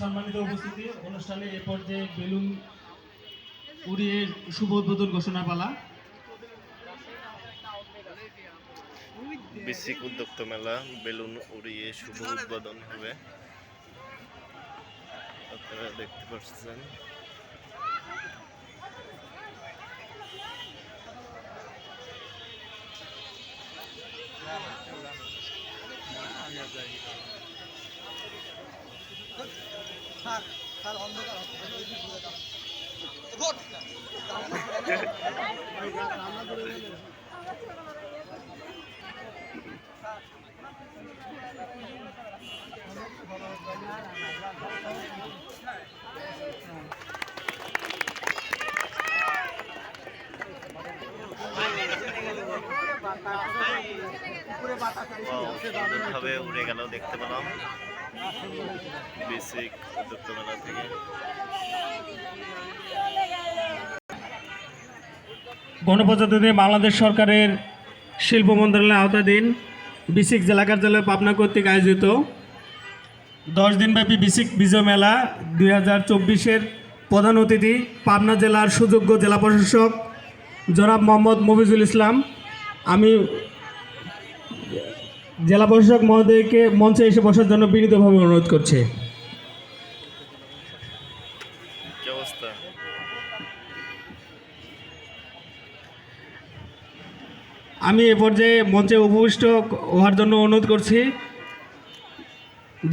সম্মানিত উপস্থিতি অনুষ্ঠানে এ পর্যায়ে বেলুন উড়িয়ে শুভ উদ্বোধন ঘোষণা পালা বেসিক উদ্যোক্তা মেলা বেলুন উড়িয়ে শুভ উদ্বোধন হবে। আপনারা দেখতে পাচ্ছেন। Wow, সুন্দরভাবে উড়ে গেল দেখতে পেলাম। বেসিক উদ্যোক্তা থেকে। গণপ্রজাতন্ত্রী বাংলাদেশ সরকারের শিল্প মন্ত্রণালয়ের আওতাধীন বিসিক জেলা কার্যালয় পাবনা কর্তৃক আয়োজিত দশ দিনব্যাপী বিসিক বিজয় মেলা দুই হাজার চব্বিশের প্রধান অতিথি পাবনা জেলার সুযোগ্য জেলা প্রশাসক জনাব মোহাম্মদ মফিজুল ইসলাম। আমি জেলা প্রশাসক মহোদয়কে মঞ্চে এসে বসার জন্য বিনীতভাবে অনুরোধ করছে। আমি এ পর্যায়ে মঞ্চে উপবিষ্ট হওয়ার জন্য অনুরোধ করছি।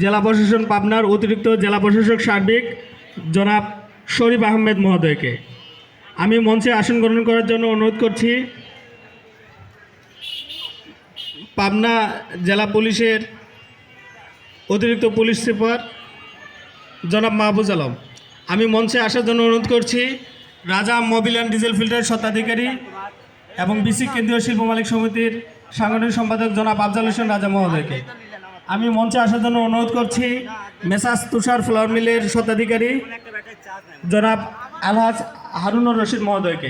জেলা প্রশাসন পাবনার অতিরিক্ত জেলা প্রশাসক সার্বিক জনাব শরীফ আহমেদ মহোদয়কে। আমি মঞ্চে আসন গ্রহণ করার জন্য অনুরোধ করছি। পাবনা জেলা পুলিশের অতিরিক্ত পুলিশ সুপার জনাব মাহবুজ আলম। আমি মঞ্চে আসার জন্য অনুরোধ করছি, রাজা মোবিল অ্যান্ড ডিজেল ফিল্টার স্বত্বাধিকারী এবং বিসি কেন্দ্রীয় শিল্প মালিক সমিতির সাংগঠনিক সম্পাদক জনাব আফজাল হোসেন রাজা মহোদয়কে। আমি মঞ্চে আসার জন্য অনুরোধ করছি মেসাস তুষার ফ্লাওয়ার মিলের স্বত্বাধিকারী জনাব আলহাজ হারুনুর রশিদ মহোদয়কে।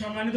সম্মানিত